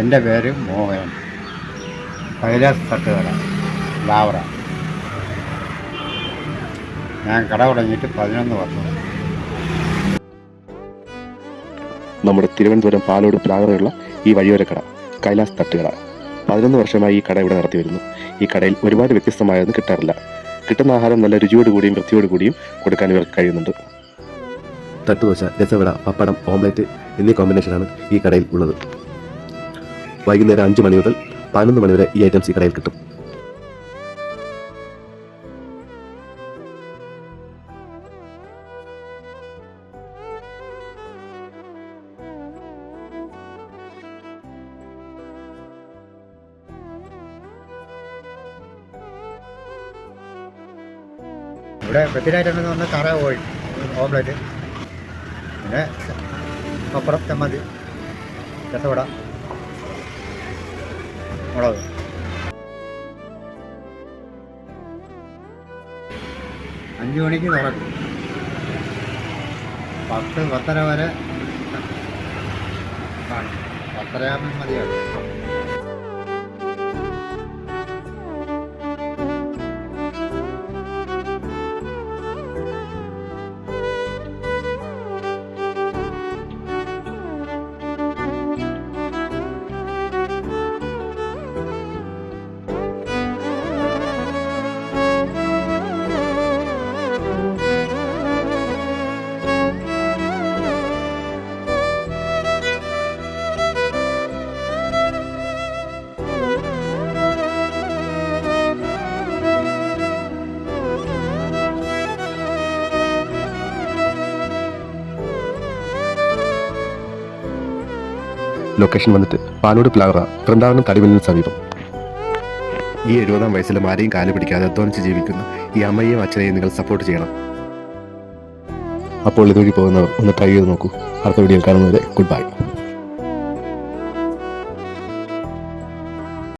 എന്റെ പേര് മോഹൻ. കൈലാസ് തട്ടുകട ലാവറ. ഞാൻ കട തുടങ്ങിയിട്ട് പതിനൊന്ന് വർഷം നമ്മുടെ തിരുവനന്തപുരം പാലോട് പ്ലാവറയുള്ള ഈ വഴിയോര കട കൈലാസ് തട്ടുകട. പതിനൊന്ന് വർഷമായി ഈ കട ഇവിടെ നടത്തി വരുന്നു ഈ കടയിൽ ഒരുപാട് വ്യത്യസ്തമായൊന്നും കിട്ടാറില്ല. കിട്ടുന്ന ആഹാരം നല്ല രുചിയോട് കൂടിയും വൃത്തിയോട് കൂടിയും കൊടുക്കാൻ ഇവർക്ക് കഴിയുന്നുണ്ട്. തട്ടുദോശ രസവട പപ്പടം ഓംലെറ്റ് എന്നീ കോമ്പിനേഷനാണ് ഈ കടയിൽ ഉള്ളത്. വൈകുന്നേരം അഞ്ച് മണി മുതൽ പതിനൊന്ന് മണി വരെ ഈ ഐറ്റംസ് ഈ കടയിൽ കിട്ടും. ഇവിടെ വെത്തിനായിട്ടുണ്ടെന്ന് പറഞ്ഞാൽ കറ കോഴി ഓംലെറ്റ് പിന്നെ പപ്പടം ചമ്മന്തി രസവട. മുളക്. അഞ്ച് മണിക്ക് തുറക്കും. പത്ത് പത്തര വരെ. കാണും പത്തരയാകുമ്പോൾ മതിയാകും ലൊക്കേഷൻ വന്നിട്ട് പാലോട് പ്ലാവറ വൃന്ദാവനം തടിമലിന് സമീപം. ഈ എഴുപതാം വയസ്സിലും ആരെയും കാലു പിടിക്കാതെ അധ്വാനിച്ച് ജീവിക്കുന്ന ഈ അമ്മയെയും അച്ഛനെയും നിങ്ങൾ സപ്പോർട്ട് ചെയ്യണം. അപ്പോൾ ഇതുവഴി പോകുന്നവർ ഒന്ന് ട്രൈ ചെയ്ത് നോക്കൂ. അടുത്ത വീഡിയോയിൽ കാണുന്നവരെ ഗുഡ് ബൈ